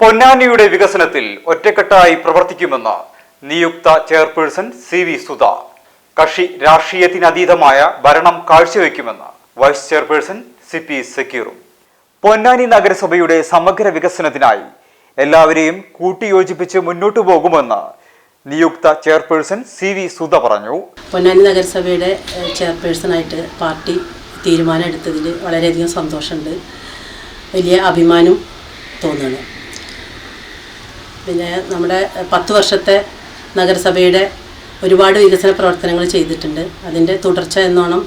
പൊന്നാനിയുടെ വികസനത്തിൽ ഒറ്റക്കെട്ടായി പ്രവർത്തിക്കുമെന്ന് നിയുക്ത ചെയർപേഴ്സൺ സി വി സുധ. കക്ഷി രാഷ്ട്രീയത്തിനതീതമായ ഭരണം കാഴ്ചവെക്കുമെന്ന് വൈസ് ചെയർപേഴ്സൺ സി പി സക്കീറും. പൊന്നാനി നഗരസഭയുടെ സമഗ്ര വികസനത്തിനായി എല്ലാവരെയും കൂട്ടിയോജിപ്പിച്ച് മുന്നോട്ടു പോകുമെന്ന് നിയുക്ത ചെയർപേഴ്സൺ സി വി സുധ പറഞ്ഞു. പൊന്നാനി നഗരസഭയുടെ ചെയർപേഴ്സണായിട്ട് പാർട്ടി തീരുമാനം എടുത്തതിൽ വളരെയധികം സന്തോഷമുണ്ട്. വലിയ അഭിമാനം തോന്നുന്നു പിന്നെ നമ്മുടെ പത്ത് വർഷത്തെ നഗരസഭയുടെ ഒരുപാട് വികസന പ്രവർത്തനങ്ങൾ ചെയ്തിട്ടുണ്ട്. അതിന്റെ തുടർച്ച എന്നോണം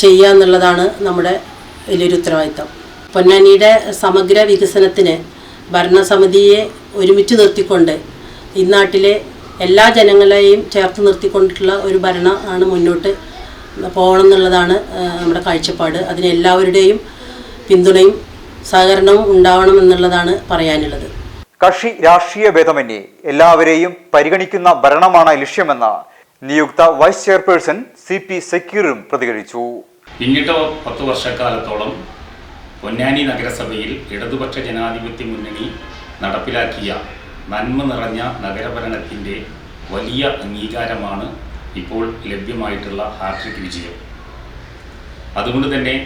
ചെയ്യുക എന്നുള്ളതാണ് നമ്മുടെ വലിയൊരു ഉത്തരവാദിത്തം. പൊന്നാനിയുടെ സമഗ്ര വികസനത്തിന് ഭരണസമിതിയെ ഒരുമിച്ച് നിർത്തിക്കൊണ്ട് ഇന്നാട്ടിലെ എല്ലാ ജനങ്ങളെയും ചേർത്ത് നിർത്തിക്കൊണ്ടിട്ടുള്ള ഒരു ഭരണം ആണ് മുന്നോട്ട് പോകണം എന്നുള്ളതാണ് നമ്മുടെ കാഴ്ചപ്പാട്. അതിന് എല്ലാവരുടെയും പിന്തുണയും സഹകരണവും ഉണ്ടാവണം എന്നുള്ളതാണ് പറയാനുള്ളത്. കക്ഷി രാഷ്ട്രീയ ഭേദമന്യേ എല്ലാവരെയും പരിഗണിക്കുന്ന ഭരണമാണ് ലക്ഷ്യമെന്ന് നിയുക്ത വൈസ് ചെയർപേഴ്സൺ സി പി സക്കീറും പ്രതികരിച്ചു. പിന്നിട്ട പത്ത് വർഷക്കാലത്തോളം പൊന്നാനി നഗരസഭയിൽ ഇടതുപക്ഷ ജനാധിപത്യ മുന്നണി നടപ്പിലാക്കിയ നന്മ നിറഞ്ഞ നഗരഭരണത്തിന്റെ വലിയ അംഗീകാരമാണ് ഇപ്പോൾ ലഭ്യമായിട്ടുള്ള ഹാട്രിക് വിജയം. അതുകൊണ്ട് തന്നെ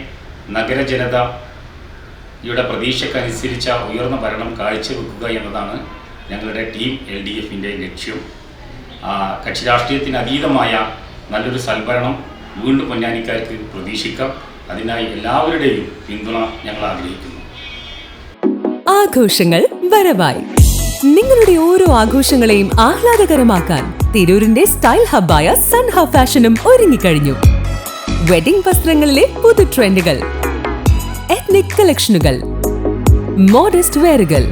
നഗരജനതയുടെ പ്രതീക്ഷക്കനുസരിച്ച ഉയർന്ന ഭരണം കാഴ്ചവെക്കുക എന്നതാണ് ഞങ്ങളുടെ ടീം എൽ ഡി എഫിന്റെ ലക്ഷ്യം. കക്ഷി രാഷ്ട്രീയത്തിന് അതീതമായ നല്ലൊരു സൽഭരണം വീണ്ടും പൊന്നാനിക്കാർക്ക് പ്രതീക്ഷിക്കാം. അതിനായി എല്ലാവരുടെയും പിന്തുണ ഞങ്ങൾ ആഗ്രഹിക്കുന്നു. ആഘോഷങ്ങൾ വരവായി. നിങ്ങളുടെ ഓരോ ആഘോഷങ്ങളെയും ആഹ്ലാദകരമാക്കാൻ തിരൂരിന്റെ സ്റ്റൈൽ ഹബ്ബായ സൺ ഹബ് ഫാഷനും ഒരുങ്ങിക്കഴിഞ്ഞു. വെഡിംഗ് വസ്ത്രങ്ങളിലെ പുതു ട്രെൻഡുകൾ. എത്നിക് കളക്ഷനുകൾ മോഡസ്റ്റ് വെയറുകൾ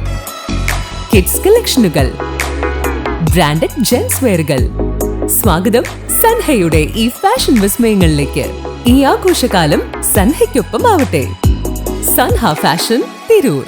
കിഡ്സ് കളക്ഷനുകൾ ബ്രാൻഡഡ് ജെൻസ് വെയറുകൾ സ്വാഗതം സൻഹയുടെ ഈ ഫാഷൻ വിസ്മയങ്ങളിലേക്ക്. ഈ ആഘോഷകാലം സൻഹയ്ക്കൊപ്പം ആവട്ടെ സൻഹ ഫാഷൻ തിരൂർ.